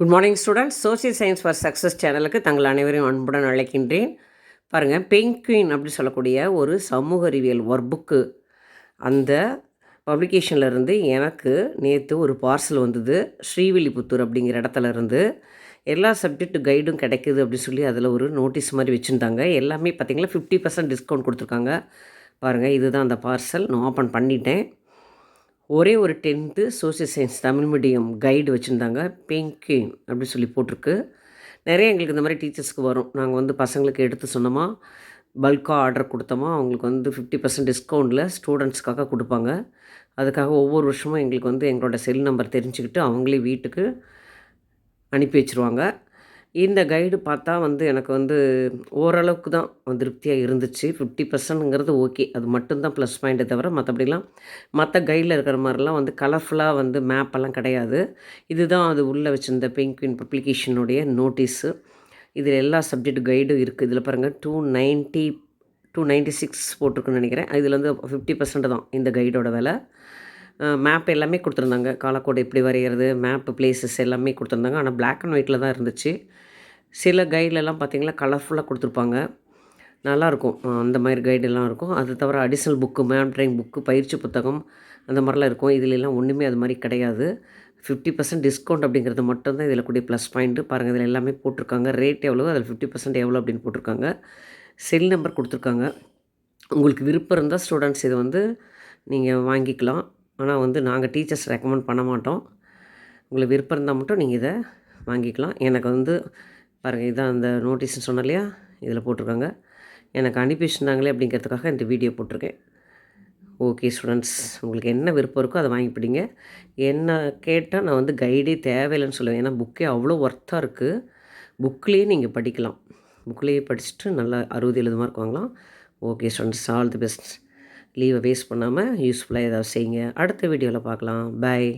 Good morning students social science for success சேனலுக்கு தங்கள் அனைவரையும் அன்புடன் அழைக்கின்றேன். பாருங்கள் பெங்குயின் அப்படி சொல்லக்கூடிய ஒரு சமூக அறிவியல் ஒர்க் புக்கு அந்த பப்ளிகேஷனில் இருந்து எனக்கு நேற்று ஒரு பார்சல் வந்தது. ஸ்ரீவில்லிபுத்தூர் அப்படிங்கிற இடத்துல இருந்து. எல்லா சப்ஜெக்ட் கைடும் கிடைக்குது அப்படின்னு சொல்லி அதில் ஒரு நோட்டீஸ் மாதிரி வச்சுருந்தாங்க. எல்லாமே பார்த்திங்கன்னா ஃபிஃப்டி பர்சன்ட் டிஸ்கவுண்ட் கொடுத்துருக்காங்க. பாருங்கள் இதுதான் அந்த பார்சல் நான் ஓப்பன் பண்ணிட்டேன். ஒரே ஒரு tenth social science Tamil medium guide வச்சுருந்தாங்க. பெங்கின் அப்படின்னு சொல்லி போட்டிருக்கு. நிறைய எங்களுக்கு இந்த மாதிரி டீச்சர்ஸ்க்கு வரும். நாங்கள் வந்து பசங்களுக்கு எடுத்து சொன்னோமா பல்காக ஆர்டர் கொடுத்தோமா அவங்களுக்கு வந்து ஃபிஃப்டி பர்சன்ட் டிஸ்கவுண்ட்டில் ஸ்டூடெண்ட்ஸ்க்காக கொடுப்பாங்க. அதுக்காக ஒவ்வொரு வருஷமும் எங்களுக்கு வந்து எங்களோட செல் நம்பர் தெரிஞ்சுக்கிட்டு அவங்களே வீட்டுக்கு அனுப்பி வச்சுருவாங்க. இந்த கைடு பார்த்தா வந்து எனக்கு வந்து ஓரளவுக்கு தான் திருப்தியாக இருந்துச்சு. ஃபிஃப்டி பர்சன்ட்ங்கிறது ஓகே அது மட்டும்தான் ப்ளஸ் பாயிண்ட்டை தவிர மற்றபடிலாம் மற்ற கைடில் இருக்கிற மாதிரிலாம் வந்து கலர்ஃபுல்லாக வந்து மேப்பெல்லாம் கிடையாது. இதுதான் அது உள்ளே வச்சுருந்த பெங்குயின் பப்ளிகேஷனுடைய நோட்டீஸு இதில் எல்லா சப்ஜெக்ட் கைடும் இருக்குது இதில் பாருங்கள் two ninety two ninety six போட்டிருக்குன்னு நினைக்கிறேன். இதில் வந்து ஃபிஃப்டி பர்சன்ட் தான் இந்த கைடோட விலை. மேப் எல்லாமே கொடுத்துருந்தாங்க. காலக்கோடு எப்படி வரைகிறது மேப்பு பிளேசஸ் எல்லாமே கொடுத்துருந்தாங்க. ஆனால் பிளாக் அண்ட் ஒயிட்டில் தான் இருந்துச்சு. சில கைட்லலாம் பார்த்திங்கன்னா கலர்ஃபுல்லாக கொடுத்துருப்பாங்க. நல்லாயிருக்கும். அந்த மாதிரி கைடெல்லாம் இருக்கும். அது தவிர additional book ma'am trying book பயிற்சி புத்தகம் அந்த மாதிரிலாம் இருக்கும். இதிலெல்லாம் ஒன்றுமே அது மாதிரி கிடையாது. ஃபிஃப்டி பர்சன்ட் டிஸ்கவுண்ட் அப்படிங்கிறது மட்டும்தான் இதில் கூடிய ப்ளஸ் பாயிண்ட்டு பாருங்கள் இதில் எல்லாமே போட்டிருக்காங்க. ரேட் எவ்வளோ அதில் ஃபிஃப்டி பர்சன்ட் எவ்வளோ அப்படின்னு போட்டிருக்காங்க. செல் நம்பர் கொடுத்துருக்காங்க. உங்களுக்கு விருப்பம் இருந்தால் ஸ்டூடெண்ட்ஸ் இதை வந்து நீங்கள் வாங்கிக்கலாம். ஆனால் வந்து நாங்கள் டீச்சர்ஸ் ரெக்கமெண்ட் பண்ண மாட்டோம். உங்களுக்கு விருப்பம் இருந்தால் மட்டும் நீங்கள் இதை வாங்கிக்கலாம். எனக்கு வந்து பாருங்கள் இதுதான் அந்த நோட்டீஸ்னு சொன்னேன் இல்லையா? இதில் போட்டிருக்காங்க. எனக்கு அனுப்பி வச்சுருந்தாங்களே அப்படிங்கிறதுக்காக இந்த வீடியோ போட்டிருக்கேன். ஓகே ஸ்டூடெண்ட்ஸ் உங்களுக்கு என்ன விருப்பம் இருக்கோ அதை வாங்கி பிடிங்க. என்ன கேட்டால் நான் வந்து கைடே தேவையில்லைன்னு சொல்லுவேன். ஏன்னா புக்கே அவ்வளோ ஒர்த்தாக இருக்குது புக்லேயே நீங்கள் படிக்கலாம். புக்லேயே படிச்சுட்டு நல்லா அறுபது எழுது மார்க் வாங்கலாம். Okay students all the best லீவை waste பண்ணாமல் யூஸ்ஃபுல்லாக ஏதாவது செய்யுங்க. அடுத்த வீடியோவில் பார்க்கலாம். பாய்